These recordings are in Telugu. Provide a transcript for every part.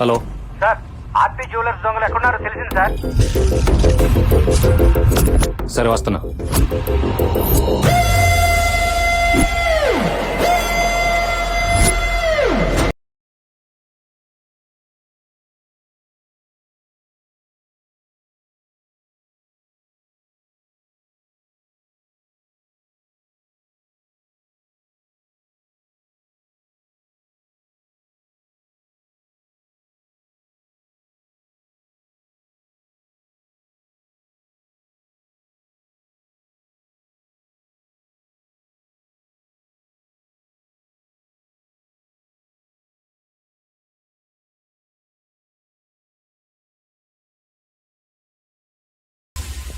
హలో. సార్ ఆర్పి జ్యువెలర్స్ దొంగలు ఎక్కడున్నారో తెలిసింది సార్. సరే వస్తున్నా.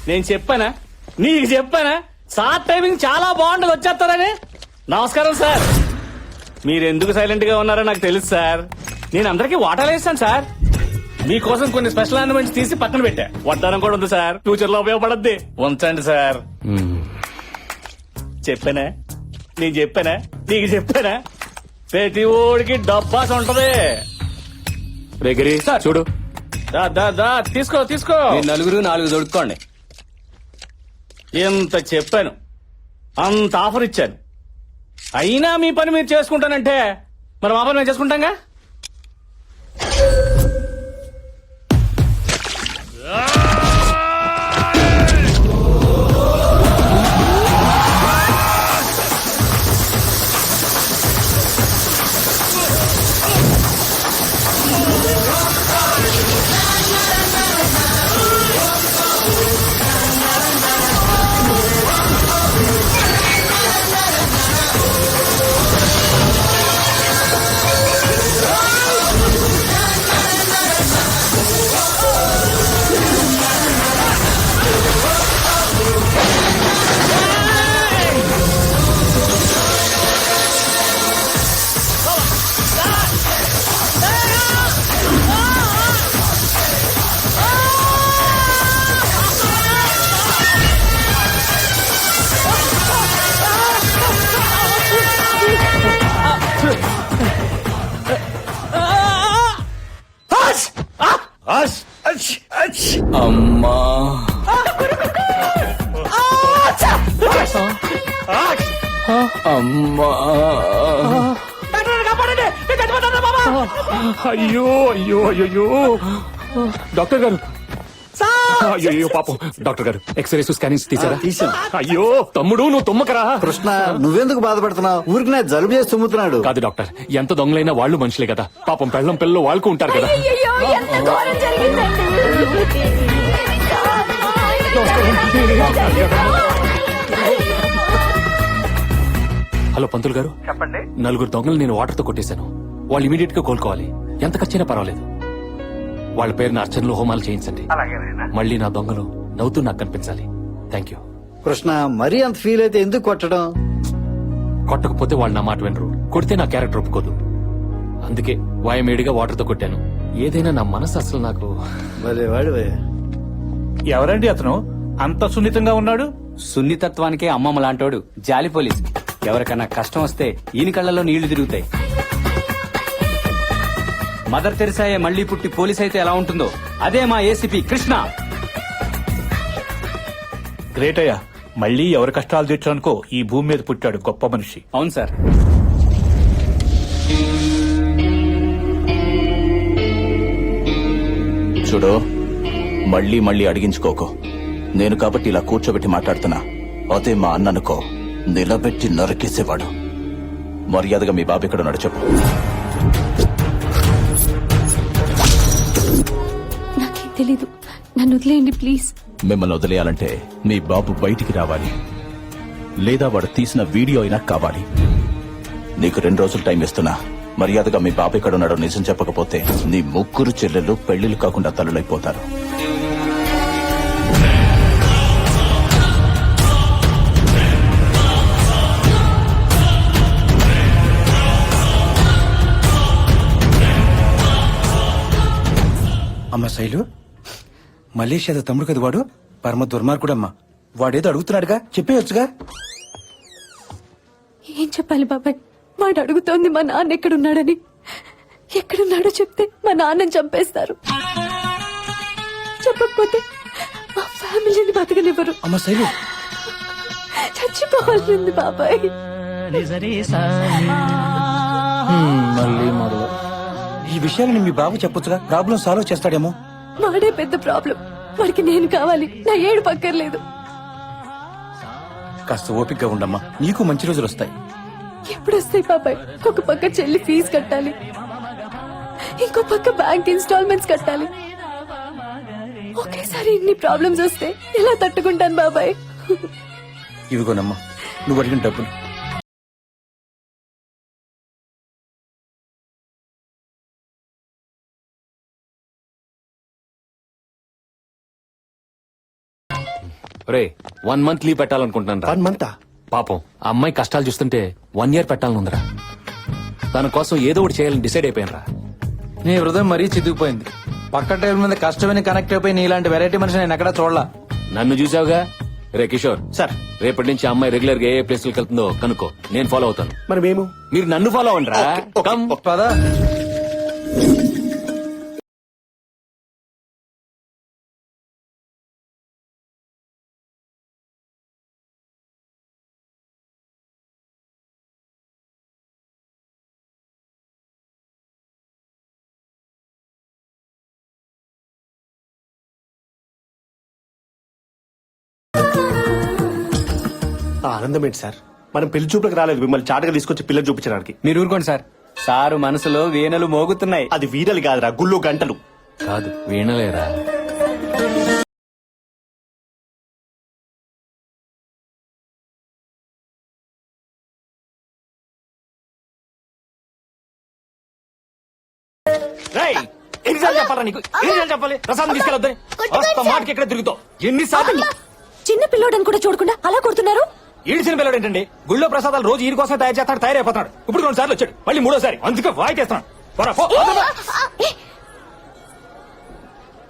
నేను చెప్పానా? నీకు చెప్పానా? సార్ టైమింగ్ చాలా బాగుంటుంది వచ్చేస్తారని. నమస్కారం సార్. మీరు ఎందుకు సైలెంట్గా ఉన్నారో నాకు తెలుసు సార్. నేను అందరికీ వాటాలు వేస్తాను సార్. మీకోసం కొన్ని స్పెషల్ ఆర్నమెంట్స్ తీసి పక్కన పెట్టా. వడ్డానం కూడా ఉంది సార్. ఫ్యూచర్లో ఉపయోగపడద్ది. ఉంచండి సార్. చెప్పానా? నేను చెప్పానా? నీకు చెప్పానా? ప్రతి ఓడికి డబ్బాస్ ఉంటది. రేగిరి చూడు. దా దా దా తీసుకో తీసుకో. నలుగురు నాలుగు దొడుక్కోండి ఎంత చెప్పాను అంత ఆఫర్ ఇచ్చాను. అయినా మీ పని మీరు చేసుకుంటానంటే మరి మా పని మేము చేసుకుంటాంగా? అమ్మా. అమ్మా. అయ్యో అయ్యో అయ్యో. డాక్టర్ గారు అయ్యో పాపం. డాక్టర్ గారు ఎక్స్రేస్ స్కానింగ్స్ తీసారా? తీసాం అయ్యో తమ్ముడు నువ్వు తుమ్మకరా? కృష్ణ నువ్వెందుకు బాధపడుతున్నావు? ఊరికి నా జలుబు చేసి తుమ్ముతున్నాడు. కాదు డాక్టర్ ఎంత దొంగలైనా వాళ్ళు మనుషులే కదా. పాపం పెళ్ళం పిల్లలు వాళ్ళకు ఉంటారు కదా. హలో పంతులు గారు. చెప్పండి. నలుగురు దొంగలు నేను వాటర్తో కొట్టేశాను. వాళ్ళు ఇమీడియట్గా కోలుకోవాలి. ఎంత ఖర్చైనా పర్వాలేదు. వాళ్ళ పేరున అర్చనలు హోమాలు చేయించండి. మళ్ళీ నా దొంగలు నవ్వుతూ నాకు కనిపించాలి. థ్యాంక్ యూ కృష్ణ మరీ అంత ఫీల్ అయితే ఎందుకు కొట్టడం? కొట్టకపోతే వాళ్ళు నా మాట వినరు. కొడితే నా క్యారెక్టర్ ఒప్పుకోదు. అందుకే వాయమేడిగా వాటర్తో కొట్టాను. ఏదైనా నా మనసు అసలు నాకు ఎవరండి అతను? అంత సున్నితంగా ఉన్నాడు? సున్నితత్వానికే అమ్మమ్మ లాంటోడు జాలి పోలీస్ ఎవరికన్నా కష్టం వస్తే ఈయన కళ్ళలో నీళ్ళు తిరుగుతాయి. మదర్ తెరిసాయే మళ్ళీ పుట్టి పోలీస్ అయితే ఎలా ఉంటుందో అదే మా ఏసీపీ కృష్ణ. గ్రేట్ అయ్యా మళ్ళీ ఎవరి కష్టాలు తీర్చడానికో ఈ భూమి మీద పుట్టాడు గొప్ప మనిషి. అవును సార్. చూడు మళ్ళీ మళ్ళీ అడిగించుకోకు. నేను కాబట్టి ఇలా కూర్చోబెట్టి మాట్లాడుతున్నా. అదే మా అన్ననుకో నిలబెట్టి నరికేసేవాడు. మర్యాదగా మీ బాబు ఇక్కడ ఉన్నాడు తెలీదు. నన్ను వదిలేయండి ప్లీజ్. మిమ్మల్ని వదిలేయాలంటే మీ బాబు బయటికి రావాలి. లేదా వాడు తీసిన వీడియో అయినా కావాలి. నీకు రెండు రోజులు టైం ఇస్తున్నా. మర్యాదగా మీ బాబు ఎక్కడ ఉన్నాడో నిజం చెప్పకపోతే నీ ముగ్గురు చెల్లెలు పెళ్ళిళ్ళు కాకుండా తల్లులైపోతారు. అమ్మ శైలు మలేషియా తమ్ముడు కదా వాడు? పరమ దుర్మార్గుడమ్మా. వాడేదో అడుగుతున్నాడుగా. చెప్పేయొచ్చుగా. ఏం చెప్పాలి బాబాయ్? వాడు అడుగుతోంది మా నాన్న ఎక్కడున్నాడని. ఎక్కడున్నాడో చెప్తే మా నాన్నని చంపేస్తారు. చెప్పకపోతే మా ఫ్యామిలీని బతకనివ్వరు. అమ్మ శైలు. చచ్చిపోవాల్సింది బాబాయ్. మళ్ళీ మొదలు ఈ విషయాలను మీ బాబు చెప్పొచ్చుగా. ప్రాబ్లం సాల్వ్ చేస్తాడేమో. వాడే పెద్ద ప్రాబ్లం. వాడికి నేను కావాలి. నా ఏడు పక్కర్లేదు. కాస్త ఓపికగా ఉండమ్మా. నీకు మంచి రోజులు వస్తాయి. ఎప్పుడు వస్తాయి బాబాయ్ ఒక పక్క చెల్లి ఫీజు కట్టాలి. ఇంకో పక్క బ్యాంక్ ఇన్స్టాల్మెంట్స్ కట్టాలి. ఒకేసారి ఇన్ని ప్రాబ్లమ్స్ వస్తే ఎలా తట్టుకుంటాను బాబాయ్? ఇవిగోనమ్మా. నువ్వు అడిగిన డబ్బులు. రే వన్ మంత్ లీవ్ పెట్టాలనుకుంటున్నాను రా. వన్ మంత్ పాపం ఆ అమ్మాయి కష్టాలు చూస్తుంటే వన్ ఇయర్ పెట్టాలనుందిరా. తన కోసం ఏదో ఒకటి చేయాలని డిసైడ్ అయిపోయాను రా. నీ హృదయం మరీ చితికిపోయింది పక్క టైం మీద కష్టమైన కనెక్ట్ అయిపోయి నీ ఇలాంటి వెరైటీ మనిషి నేను ఎక్కడా చూడలా? నన్ను చూసావుగా? రే కిషోర్ సార్. రేపటి నుంచి ఆ అమ్మాయి రెగ్యులర్గా ఏ ప్లేస్ వెళ్తుందో కనుక్కో నేను ఫాలో అవుతాను. మరి మేము? మీరు నన్ను ఫాలో అవ్వండి రా. కమ్ పదా. ఆనందం ఏంటి సార్? మనం పెళ్ళి చూపులకు రాలేదు మిమ్మల్ని చాటుగా తీసుకొచ్చి పిల్లలు చూపించడానికి. మీరు ఊరుకోండి సార్. సారు మనసులో వేనలు మోగుతున్నాయి. అది వీరలు కాదురా గుళ్ళు గంటలు. కాదు వీణలేరా? రేయ్, ఎన్నిసార్లు చెప్పాలా నీకు? ఎన్నిసార్లు చెప్పాలి? ప్రసాదం తీసుకెళ్ళొద్దని? వస్తా మాటకి ఎక్కడ తిరుగుతావు? ఎన్నిసార్లు చిన్న పిల్లోడని కూడా చూడకుండా అలా కొడుతున్నారు? ఈడిచిన పిల్లడు ఏంటండి? గుళ్ళో ప్రసాదాలు రోజు ఈ కోసమే తయారు చేస్తాడు తయారైపోతున్నాడు ఇప్పుడు రెండు సార్లు వచ్చాడు. మళ్ళీ మూడోసారి. అందుకే వాయికేస్తున్నాడు.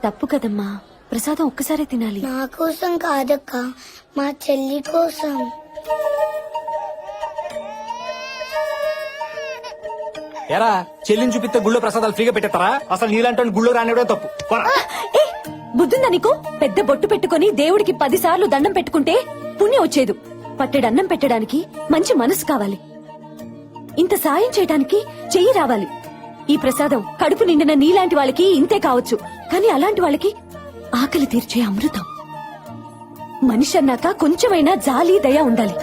తప్పు కదమ్మా. ప్రసాదం ఒక్కసారే తినాలి. నా కోసం కాదక్క. మా చెల్లి కోసం. ఎరా చెల్లిని చూపిస్తే గుళ్ళో ప్రసాదాలు ఫ్రీగా పెట్టేస్తారా? అసలు నీలాంటి గుళ్ళో రానివ్వడం తప్పు. బుద్ధుందా నీకు? పెద్ద బొట్టు పెట్టుకొని దేవుడికి పది సార్లు దండం పెట్టుకుంటే పుణ్యం వచ్చేదు. పట్టెడన్నం పెట్టడానికి మంచి మనసు కావాలి. ఇంత సాయం చేయడానికి చెయ్యి రావాలి. ఈ ప్రసాదం కడుపు నిండిన నీలాంటి వాళ్ళకి ఇంతే కావచ్చు. కానీ అలాంటి వాళ్ళకి ఆకలి తీర్చే అమృతం. మనిషి అన్నాక కొంచెమైనా జాలి దయ ఉండాలి.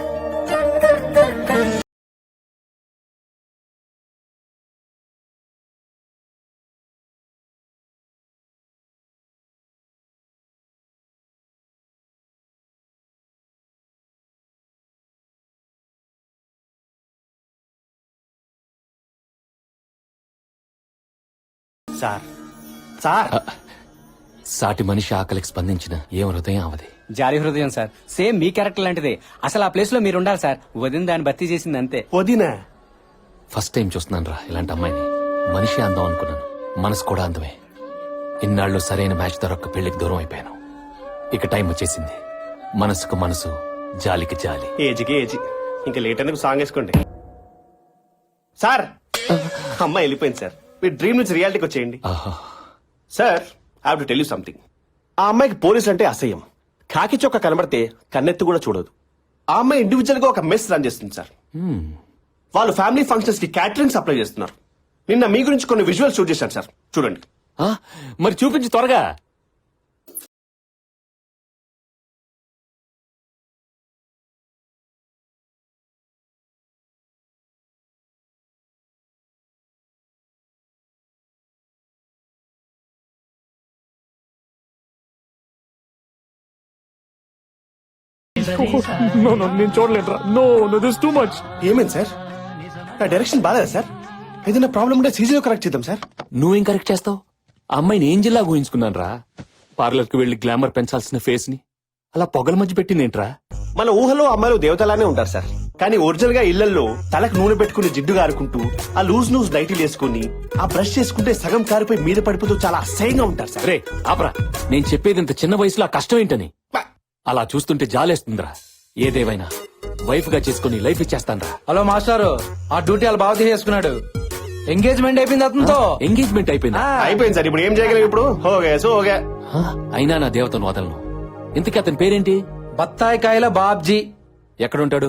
సార్. సార్. సాటి మనిషి ఆకలికి స్పందించిన ఏం హృదయం అవది జాలి హృదయం సార్. సేమ్ మీ క్యారెక్టర్ లాంటిదే. అసలు ఆ ప్లేస్లో మీరు ఉండాలి సార్. వదిన దాన్ని భర్తీ చేసింది అంతే. వదినా? ఫస్ట్ టైం చూస్తున్నాను రా ఇలాంటి అమ్మాయిని. మనిషి అందం అనుకున్నాను. మనసు కూడా అందమే. ఇన్నాళ్ళు సరైన మ్యాచ్ దొరక్క పెళ్ళికి దూరం అయిపోయాను. ఇక టైం వచ్చేసింది. మనసుకు మనసు జాలికి జాలి. ఏజ్కి ఏజ్. ఇంకా లేట్ ఎందుకు సాంగ్ వేసుకోండి? సార్! అమ్మాయి వెళ్ళిపోయింది సార్. మీ డ్రీమ్ నుంచి రియాలిటీకి వచ్చేయండి. Sir I to tell you something ఆ అమ్మాయికి పోలీసులు అంటే అసహ్యం. కాకి చొక్క కనబడితే కన్నెత్తి కూడా చూడదు. ఆ అమ్మాయి ఇండివిజువల్గా ఒక మెస్ రన్ చేస్తుంది సార్ వాళ్ళు ఫ్యామిలీ ఫంక్షన్స్కి క్యాటరింగ్ సప్లై చేస్తున్నారు. నిన్న మీ గురించి కొన్ని విజువల్ షూట్ చేశాను సార్ చూడండి. మరి చూపించి త్వరగా. నేను చూడలేదురా. No no this too much ఏమైంది సార్? నా డైరెక్షన్ బాగాలేదా సార్? ఏదైనా ప్రాబ్లం ఉంటే సీజీలో కరెక్ట్ చేద్దాం సార్. నువ్వేం కరెక్ట్ చేస్తావు? ఆ అమ్మాయిని ఏం జిల్లా ఊహించుకున్నాను రా పార్లర్కి వెళ్ళి గ్లామర్ పెంచాల్సిన ఫేస్ని. అలా పొగల మధ్య పెట్టిందేంట్రా? మన ఊహలో అమ్మాయిలు దేవతలానే ఉంటారు సార్. కానీ ఒరిజినల్గా ఇళ్ళలో తలకు నూనె పెట్టుకుని జిడ్డు కారుకుంటూ ఆ లూజ్ లూజ్ నైటీలు వేసుకుని ఆ బ్రష్ చేసుకుంటే సగం కారిపోయి మీద పడిపోతూ చాలా అసహ్యంగా ఉంటారు సార్. రే ఆపరా. నేను చెప్పేది ఇంత చిన్న వయసులో ఆ కష్టం ఏంటని? అలా చూస్తుంటే జాలేస్తుందిరా. ఏదేవైనా వైఫ్గా చేసుకుని లైఫ్ ఇచ్చేస్తానరా. హలో మాస్టారు ఆ డ్యూటీ వాళ్ళు బాగా చేసుకున్నాడు ఎంగేజ్మెంట్ అయిపోయింది అతనితో. ఎంగేజ్మెంట్ అయిపోయింది? అయిపోయింది సార్ ఇప్పుడు ఏం చేయగలం ఇప్పుడు? Okay so okay. అయినా నా దేవతను వదలను. ఇంతకీ అతని పేరేంటి? బత్తాయి కాయల బాబ్జీ. ఎక్కడుంటాడు?